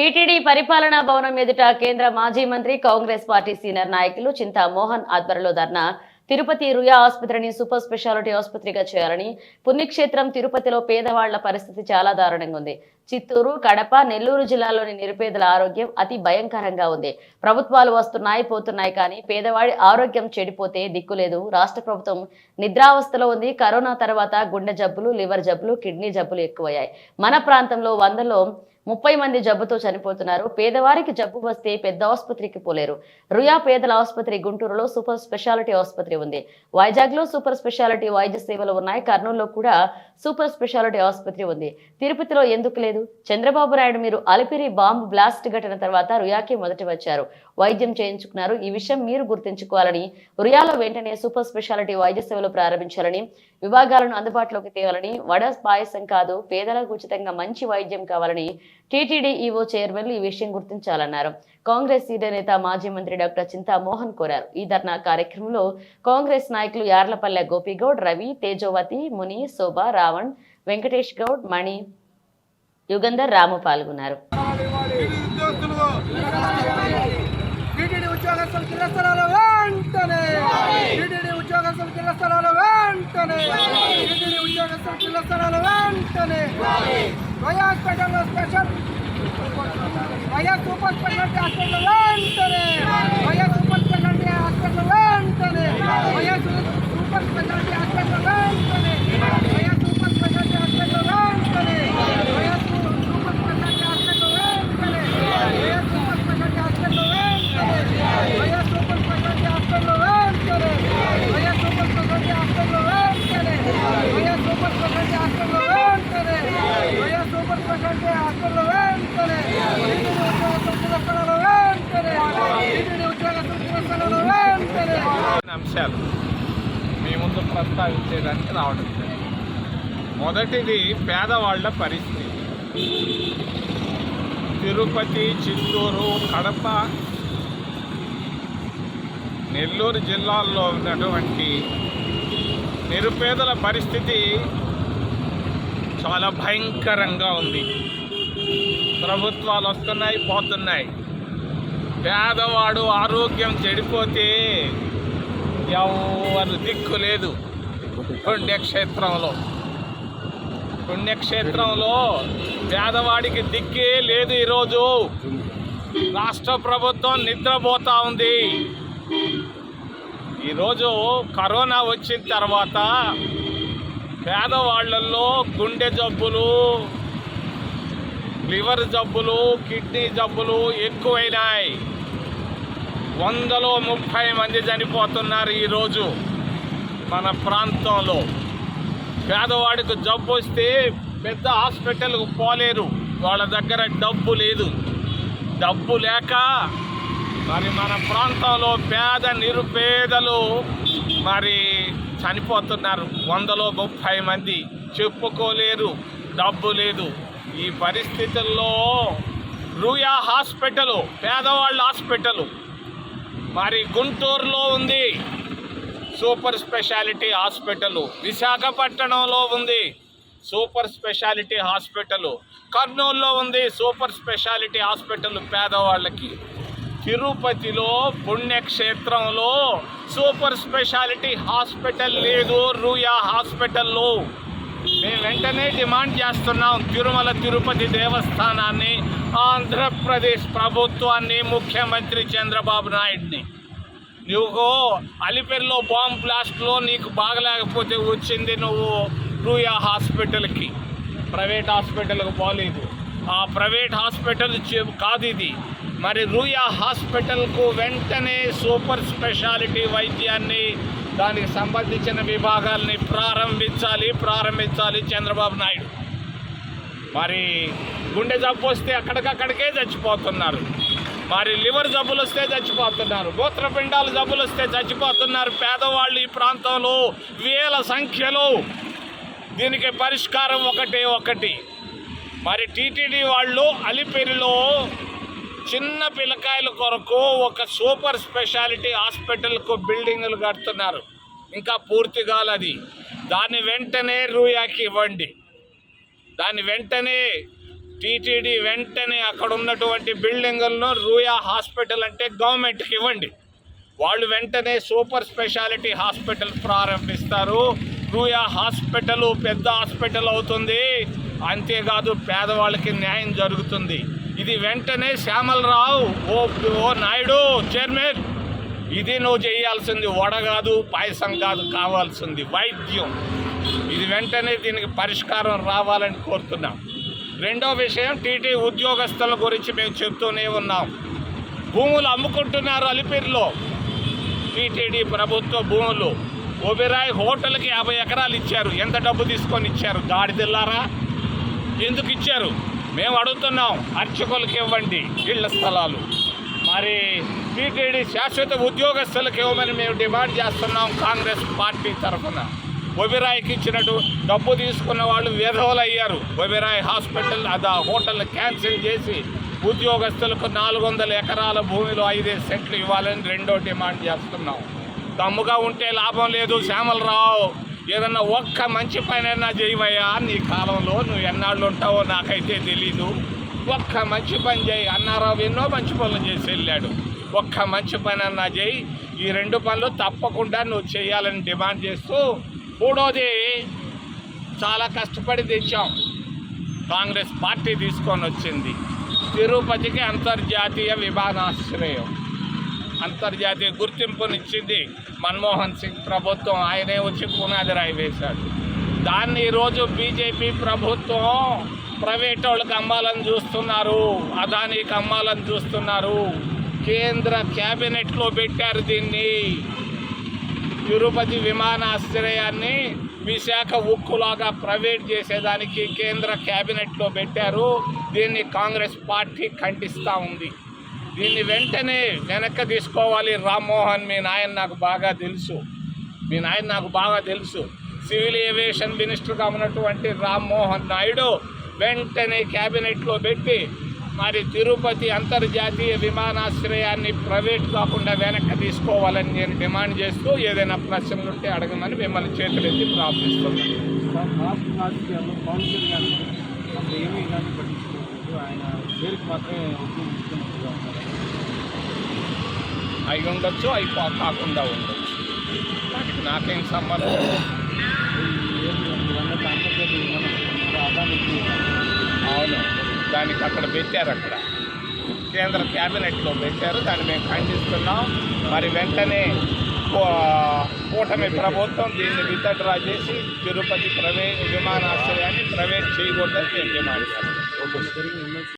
TTD పరిపాలనా భవనం ఎదుట కేంద్ర మాజీ మంత్రి కాంగ్రెస్ పార్టీ సీనియర్ నాయకులు చింతా మోహన్ ఆధ్వర్యంలో ధర్నా. తిరుపతి రుయా ఆసుపత్రిని సూపర్ స్పెషాలిటీ ఆసుపత్రిగా చేయాలని పుణ్యక్షేత్రం తిరుపతిలో పేదవాళ్ళ పరిస్థితి చాలా దారుణంగా ఉంది. చిత్తూరు కడప నెల్లూరు జిల్లాలోని నిరుపేదల ఆరోగ్యం అతి భయంకరంగా ఉంది. ప్రభుత్వాలు వస్తున్నాయి పోతున్నాయి కానీ పేదవాడి ఆరోగ్యం చెడిపోతే దిక్కులేదు రాష్ట్ర ప్రభుత్వం నిద్రావస్థలో ఉంది. కరోనా తర్వాత గుండె జబ్బులు లివర్ జబ్బులు కిడ్నీ జబ్బులు ఎక్కువయ్యాయి. మన ప్రాంతంలో వందలో ముప్పై మంది జబ్బుతో చనిపోతున్నారు. పేదవారికి జబ్బు వస్తే పెద్ద ఆసుపత్రికి పోలేరు. రుయా పేదల ఆసుపత్రి గుంటూరులో సూపర్ స్పెషాలిటీ ఆసుపత్రి ఉంది. వైజాగ్లో సూపర్ స్పెషాలిటీ వైద్య సేవలు ఉన్నాయి. కర్నూలులో కూడా సూపర్ స్పెషాలిటీ ఆసుపత్రి ఉంది. తిరుపతిలో ఎందుకు లేదు? చంద్రబాబు నాయుడు మీరు అలిపిరి బాంబు బ్లాస్ట్ ఘటన తర్వాత రుయాకి మొదటి వచ్చారు. వైద్యం చేయించుకున్నారు. ఈ విషయం మీరు గుర్తుంచుకోవాలని రుయాలో వెంటనే సూపర్ స్పెషాలిటీ వైద్య సేవలు ప్రారంభించాలని విభాగాలను అందుబాటులోకి తేవాలని వడ పాయసం కాదు పేదలకు ఉచితంగా మంచి వైద్యం కావాలని టీటీడీ ఈవో చైర్మన్లు ఈ విషయం గుర్తించాలన్నారు. కాంగ్రెస్ సీనియర్ నేత మాజీ మంత్రి డాక్టర్ చింతా మోహన్ కోరారు. ఈ ధర్నా కార్యక్రమంలో కాంగ్రెస్ నాయకులు యార్లపల్లె గోపిగౌడ్ రవి తేజోవతి ముని శోభ రావణ్ వెంకటేష్ గౌడ్ మణి యుగంధర్ రాము పాల్గొన్నారు. టీటీడీ కింద వెంటనే టీటీడీ కింద వెంటనే స్థలాలు సూచనల స్థలాలు వెంటనే. YS పెట్టంలో special YS super speciality hospital వెంటనే. వైఎస్ సూపర్ స్పెషాలిటీ హాస్పిటల్ వెంటనే. వైఎస్ మీ ప్రస్తావించేదానికి రావడం మొదటిది పేదవాళ్ళ పరిస్థితి. తిరుపతి చిత్తూరు కడప నెల్లూరు జిల్లాల్లో ఉన్నటువంటి నిరుపేదల పరిస్థితి చాలా భయంకరంగా ఉంది. ప్రభుత్వాలు వస్తున్నాయి పోతున్నాయి. పేదవాడు ఆరోగ్యం చెడిపోతే ఎవరు దిక్కు లేదు. పుణ్యక్షేత్రంలో. పుణ్యక్షేత్రంలో పేదవాడికి దిక్కే లేదు ఈరోజు. రాష్ట్ర ప్రభుత్వం నిద్రపోతా ఉంది. ఈరోజు కరోనా వచ్చిన తర్వాత పేదవాళ్ళల్లో గుండె జబ్బులు లివర్ జబ్బులు కిడ్నీ జబ్బులు ఎక్కువైనాయి. వందలో ముప్పై మంది చనిపోతున్నారు ఈరోజు మన ప్రాంతంలో. పేదవాడికి జబ్బు వస్తే పెద్ద హాస్పిటల్కు పోలేరు. వాళ్ళ దగ్గర డబ్బు లేదు. డబ్బు లేక మరి మన ప్రాంతంలో పేద నిరుపేదలు మరి చనిపోతున్నారు. వందలో ముప్పై మంది చెప్పుకోలేరు. డబ్బు లేదు. ఈ పరిస్థితుల్లో రూయా హాస్పిటల్ పేదవాళ్ళ హాస్పిటల్ మరి గుంటూరులో ఉంది. Super speciality hospital. విశాఖపట్నంలో ఉంది సూపర్ స్పెషాలిటీ హాస్పిటల్. కర్నూలులో ఉంది సూపర్ స్పెషాలిటీ హాస్పిటల్ పేదవాళ్ళకి. తిరుపతిలో పుణ్యక్షేత్రంలో సూపర్ స్పెషాలిటీ హాస్పిటల్ లేదు రూయా హాస్పిటల్లో. మేము వెంటనే డిమాండ్ చేస్తున్నాం తిరుమల తిరుపతి దేవస్థానాన్ని ఆంధ్రప్రదేశ్ ప్రభుత్వాన్ని ముఖ్యమంత్రి చంద్రబాబు నాయుడిని. నువ్వు అలిపెరిలో బాంబ్ బ్లాస్ట్లో నీకు బాగలేకపోతే వచ్చింది నువ్వు రూయా హాస్పిటల్కి. ప్రైవేట్ హాస్పిటల్కి పోలేదు. ఆ ప్రైవేట్ హాస్పిటల్ కాదు ఇది. మరి రూయా హాస్పిటల్కు వెంటనే సూపర్ స్పెషాలిటీ వైద్యాన్ని దానికి సంబంధించిన విభాగాల్ని ప్రారంభించాలి ప్రారంభించాలి చంద్రబాబు నాయుడు. మరి గుండె జబ్బు వస్తే అక్కడికక్కడికే చచ్చిపోతున్నారు. మరి లివర్ జబ్బులు వస్తే చచ్చిపోతున్నారు. మూత్రపిండాల జబ్బులు వస్తే చచ్చిపోతున్నారు. పేదవాళ్ళు ఈ ప్రాంతంలో వేల సంఖ్యలో దీనికి పరిష్కారం ఒకటే ఒకటి. మరి టీటీడీ వాళ్ళు అలిపిరిలో చిన్న పిల్లకాయల కొరకు ఒక సూపర్ స్పెషాలిటీ హాస్పిటల్కు బిల్డింగ్లు కడుతున్నారు. ఇంకా పూర్తి కాలది. దాన్ని వెంటనే రూయాకి ఇవ్వండి. దాన్ని వెంటనే టీటీడీ వెంటనే అక్కడ ఉన్నటువంటి బిల్డింగులను రూయా హాస్పిటల్ అంటే గవర్నమెంట్కి ఇవ్వండి. వాళ్ళు వెంటనే సూపర్ స్పెషాలిటీ హాస్పిటల్ ప్రారంభిస్తారు. రూయా హాస్పిటల్ పెద్ద హాస్పిటల్ అవుతుంది. అంతేకాదు పేదవాళ్ళకి న్యాయం జరుగుతుంది. ఇది వెంటనే శ్యామలరావు ఓ ఓ నాయుడు చైర్మన్. ఇది నువ్వు చేయాల్సింది వడ కాదు పాయసం కాదు కావాల్సింది వైద్యం. ఇది వెంటనే దీనికి పరిష్కారం రావాలని కోరుతున్నాం. రెండో విషయం టీటీ ఉద్యోగస్తుల గురించి మేము చెప్తూనే ఉన్నాం. భూములు అమ్ముకుంటున్నారు అలిపిరిలో. టీటీడీ ప్రభుత్వ భూములు. ఒబిరాయ్ హోటల్కి యాభై ఎకరాలు ఇచ్చారు. ఎంత డబ్బు తీసుకొని ఇచ్చారు? గాడిదిల్లారా? ఎందుకు ఇచ్చారు? మేము అడుగుతున్నాం అర్చకులకు ఇవ్వండి ఇళ్ళ స్థలాలు. మరి టీటీడీ శాశ్వత ఉద్యోగస్తులకు ఇవ్వమని మేము డిమాండ్ చేస్తున్నాం కాంగ్రెస్ పార్టీ తరఫున. ఒబిరాయికి ఇచ్చినట్టు డబ్బు తీసుకున్న వాళ్ళు విధవలు అయ్యారు. ఒబిరాయ్ హాస్పిటల్ అది హోటల్ క్యాన్సిల్ చేసి ఉద్యోగస్తులకు నాలుగు వందల ఎకరాల భూమిలో ఐదేసి సెంట్లు ఇవ్వాలని రెండో డిమాండ్ చేస్తున్నాం. దమ్ముగా ఉంటే లాభం లేదు శ్యామలరావు. ఏదన్నా ఒక్క మంచి పనైనా చేయవయ్యా నీ కాలంలో నువ్వు ఎన్నాళ్ళు ఉంటావో నాకైతే తెలీదు. ఒక్క మంచి పని చేయి. అన్నారావు ఎన్నో మంచి పనులు చేసి వెళ్ళాడు. ఒక్క మంచి పని అన్నా చేయి. ఈ రెండు పనులు తప్పకుండా నువ్వు చేయాలని డిమాండ్ చేస్తూ మూడోది చాలా కష్టపడి తెచ్చాం. కాంగ్రెస్ పార్టీ తీసుకొని వచ్చింది. తిరుపతికి అంతర్జాతీయ విమానాశ్రయం. అంతర్జాతీయ గుర్తింపునిచ్చింది మన్మోహన్ సింగ్ ప్రభుత్వం. ఆయనే వచ్చి పునాది రాయి వేశాడు. దాన్ని ఈరోజు బీజేపీ ప్రభుత్వం ప్రైవేట్ వాళ్ళకి అమ్మాలని చూస్తున్నారు అదానికి అమ్మాలని చూస్తున్నారు. కేంద్ర క్యాబినెట్లో పెట్టారు దీన్ని. తిరుపతి విమానాశ్రయాన్ని విశాఖ ఉక్కులాగా ప్రైవేట్ చేసేదానికి కేంద్ర క్యాబినెట్లో పెట్టారు. దీన్ని కాంగ్రెస్ పార్టీ ఖండిస్తూ ఉంది. దీన్ని వెంటనే వెనక్కి తీసుకోవాలి. రామ్మోహన్ మీ నాయన నాకు బాగా తెలుసు. మీ నాయన నాకు బాగా తెలుసు. సివిల్ ఏవియేషన్ మినిస్టర్గా ఉన్నటువంటి రామ్మోహన్ నాయుడు వెంటనే క్యాబినెట్లో పెట్టి మరి తిరుపతి అంతర్జాతీయ విమానాశ్రయాన్ని ప్రైవేట్ కాకుండా వెనక్కి తీసుకోవాలని నేను డిమాండ్ చేస్తూ ఏదైనా ప్రశ్నలు ఉంటే అడగమని మిమ్మల్ని చేతులెత్తి ప్రార్థిస్తున్నాను. వీరికి మాత్రమే ఉద్యోగం ఉన్నారు. అయి ఉండొచ్చు అయి కాకుండా ఉండొచ్చు. వాటికి నాకేం సంబంధం? అవును. దానికి అక్కడ పెట్టారు అక్కడ. కేంద్ర క్యాబినెట్లో పెట్టారు. దాన్ని మేము ఖండిస్తున్నాం మరి వెంటనే కూటమి ప్రభుత్వం దీన్ని విత్డ్రా చేసి తిరుపతి ప్రవే విమానాశ్రయాన్ని ప్రైవేట్ చేయకూడదని మేము డిమాండ్ చేస్తాం.